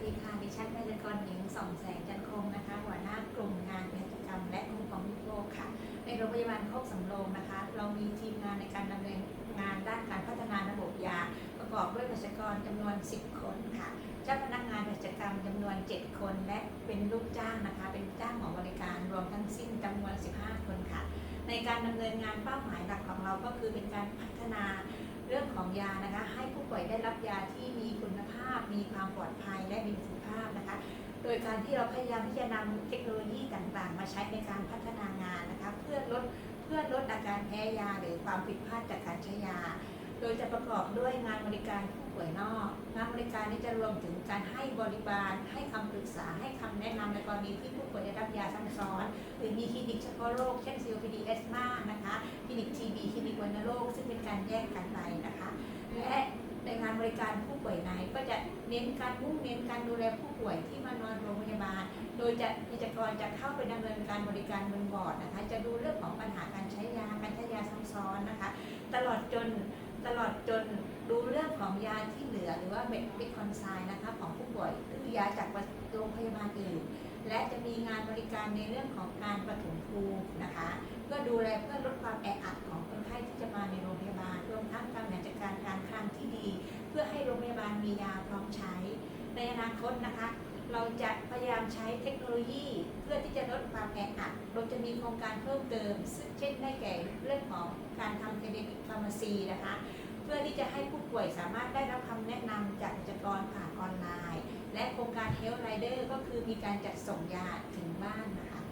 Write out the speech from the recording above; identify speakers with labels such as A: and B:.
A: ดีค่ะ ดิฉันนายกรหญิงสองแสงจันคงนะคะ หัวหน้ากลุ่มงานเภสัชกรรม และองค์กรผู้บริโภคค่ะ ในโรงพยาบาลโคกสำโรงนะคะ เรามีทีมงานในการดำเนินงานด้านการพัฒนาระบบยา ประกอบด้วยเภสัชกรจำนวน 10 คนค่ะ เจ้าพนักงานเภสัชกรรมจำนวน 7 คน และเป็นลูกจ้างนะคะ เป็นจ้างของบริการรวมทั้งสิ้นจำนวน 15 คนค่ะ ในการดำเนินงานเป้าหมายหลักของเราก็คือเป็นการพัฒนาเรื่องของยานะคะ ให้ผู้ป่วยได้รับยาที่มีคุณภาพ มีความปลอดภัยและมีประสิทธิภาพนะคะ โดยการที่เราพยายามที่จะนำเทคโนโลยีต่างๆ มาใช้ในการพัฒนางานนะคะเพื่อลดเพื่อลดอาการแพ้ยาหรือความผิดพลาดจากการใช้ยา โดยจะประกอบด้วยงานบริการผู้ป่วยนอก งานบริการนี้จะรวมถึงการให้บริบาลให้คำปรึกษาให้คำแนะนำในกรณีที่ผู้ป่วยได้รับยาซ้ำซ้อน หรือมีคลินิกเฉพาะโรคเช่น COPD เอสมานะคะคลินิก TB คลินิกวัณโรคซึ่งเป็นการแยกกันไปนะคะและในงานบริการผู้ป่วยในก็จะ เน้นการมุ่งเน้นการดูแลผู้ป่วยที่มานอนโรงพยาบาล โดยจะกิจกรจะเข้าไปดำเนินการบริการบนบอร์ดนะคะ จะดูเรื่องของปัญหาการใช้ยาการใช้ยาซ้ำซ้อนนะคะ ตลอดจนตลอดจนดูเรื่องของยาที่เหลือหรือว่าเม็ดบิคอนไซน์นะคะของผู้ป่วยหรือยาจากโรงพยาบาลอื่น และจะมีงานบริการในเรื่องของการปฐมภูมินะคะ เพื่อดูแลเพื่อลดความแออัดของคนไข้ที่จะมาในโรงพยาบาลรวมทั้งการบริาลมียาพร้อมใช้ ในอนาคตนะคะ เราจะพยายามใช้เทคโนโลยีเพื่อที่จะลดความแออัดเราจะมีโครงการเพิ่มเติม ซึ่งเช่นได้แก่เรื่องของการทำเทเลฟาร์มาซีนะคะ เพื่อที่จะให้ผู้ป่วยสามารถได้รับคำแนะนำจากกิจกรผ่านออนไลน์ และโครงการ Health Rider ก็คือมีการจัดส่งยาถึงบ้านนะคะ